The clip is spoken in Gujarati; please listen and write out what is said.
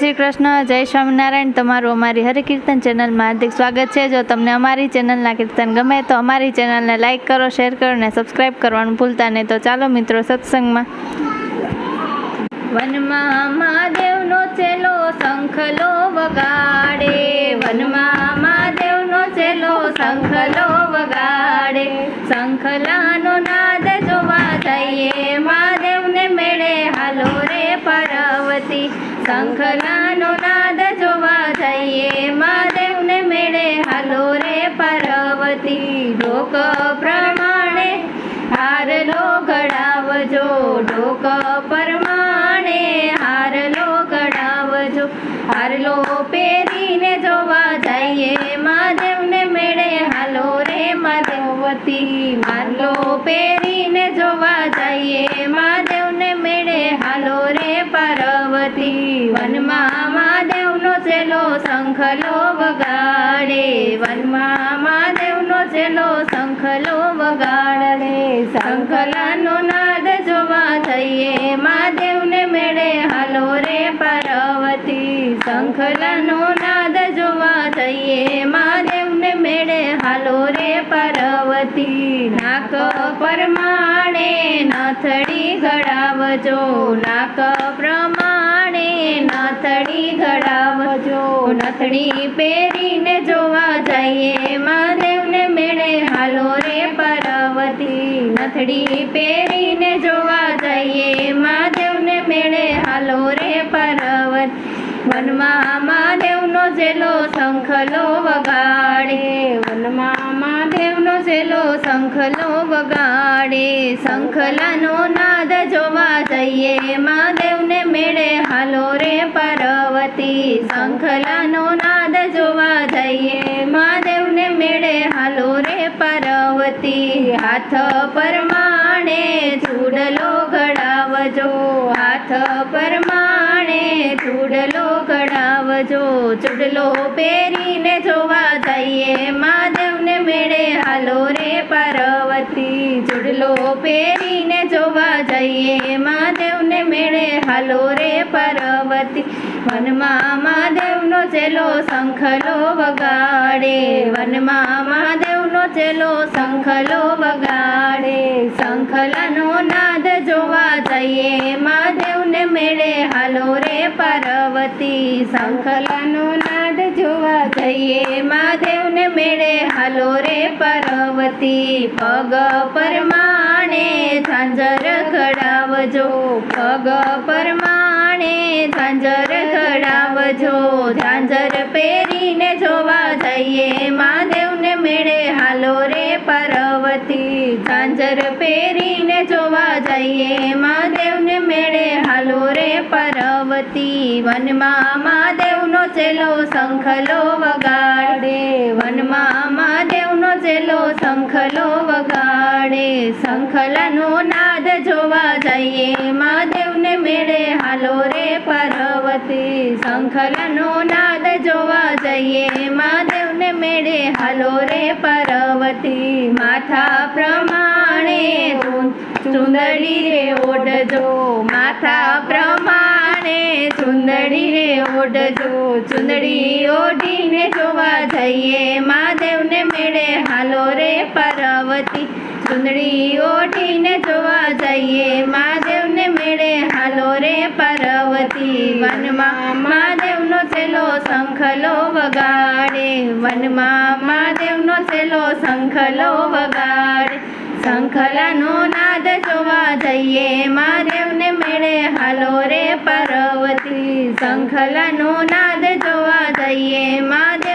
શ્રી કૃષ્ણ, જય સ્વામિનારાયણ. તમારું અમારી હરિકીર્તન ચેનલમાં હાર્દિક સ્વાગત છે. જો તમને અમારી ચેનલના કીર્તન ગમે તો અમારી ચેનલને લાઇક કરો, શેર કરો અને સબસ્ક્રાઈબ કરવાનું ભૂલતા નહીં. તો ચાલો મિત્રો સત્સંગમાં. વનમાં મહાદેવનો ચેલો, શંખલો વગાડે ઢોક પ્રમાણે, હારલો ઘડાવજો હારલો પહેરીને જોવા જઈએ, મહાદેવને મેળે. હાલો રે મહાદેવતી હારલો પહેરીને જોવા જઈએ, મહાદેવને મેળે. હાલો રે પાર્વતી, વનમાં મહાદેવનો ચેલો શંખલો વગાડે. વનમાં મહાદેવનો ચેલો શંખલો વગાડે. શંખલાનો રે પાર્વતી, શંખલાનો નાદ જોવા જઈએ. મહાદેવને મેળે હાલો રે પાર્વતી. નાક પ્રમાણે નથડી ઘડાવજો. નાક પ્રમાણે નથડી ઘડાવજો. નથડી પહેરીને જોવા જઈએ. મહાદેવને મેળે હાલો રે પાર્વતી. નથડી પહેરીને જોવા જઈએ. મહાદેવને મેળે હાલો વનમાં મહાદેવનો જેલો શંખલો વગાડે. વનમાં મહાદેવનો જેલો શંખલો વગાડે. શંખલાનો નાદ જોવા જઈએ. મહાદેવને મેળે હાલો રે પાર્વતી. શંખલાનો નાદ જોવા જઈએ. મહાદેવને મેળે હાલો રે પાર્વતી. હાથ પરમાણે ચૂડલો ઘડાવજો હાથ પરમાણે ચૂડલો કઢાવજો ચૂડલો પહેરીને જોવા જઈએ. મહાદેવને મેળે હાલો રે પાર્વતી. ચૂડલો પહેરીને જોવા જઈએ. મહાદેવને મેળે હાલો રે પાર્વતી. વનમાં મહાદેવનો ચેલો શંખલો વગાડે. વનમાં મહાદેવનો ચેલો શંખલો વગાડે. શંખલાનો નાદ જોવા જઈએ. મહાદેવને મેળે પાર્વતી શંખલાનો નાદ જોવા જઈએ. મહાદેવને મેળે હાલો રે પાર્વતી. પગ પરમાણે ઝાંઝર ઘડાવજો પગ પરમાણે ઝાંઝર ઘડાવજો ઝાંઝર પહેરીને જોવા જઈએ. મહાદેવને મેળે હાલો રે પાર્વતી. ઝાંઝર પહેરીને જોવા જઈએ. મેળે હાલો રે પાર્વતી. વનમાં મહાદેવનો ચેલો શંખલો વગાડે. વનમાં મહાદેવનો ચેલો શંખલો વગાડે. શંખલાનો નાદ જોવા જઈએ. મહાદેવને મેળે હાલો રે પાર્વતી. શંખલાનો નાદ જોવા જઈએ. મહાદેવને મેળે હાલો રે પાર્વતી. માથા પ્રમાણે ચુંદડી રે ઓઢજો, માથા પ્રમાણે ચુંદડી રે ઓઢજો. ચુંદડી ઓઢીને જોવા જઈએ, મહાદેવને મેળે હાલો રે પાર્વતી. ચુંદડી ઓઢીને જોવા જઈએ, મહાદેવને મેળે હાલો રે પાર્વતી. વનમાં મહાદેવનો છેલ્લો શંખલો વગાડે, વનમાં મહાદેવનો છેલો શંખલો વગાડે. શંખલાનો નાદ જોવા જઈએ. મારેવને મેળે હાલો રે પાર્વતી. શંખલાનો નાદ જોવા જઈએ. મારે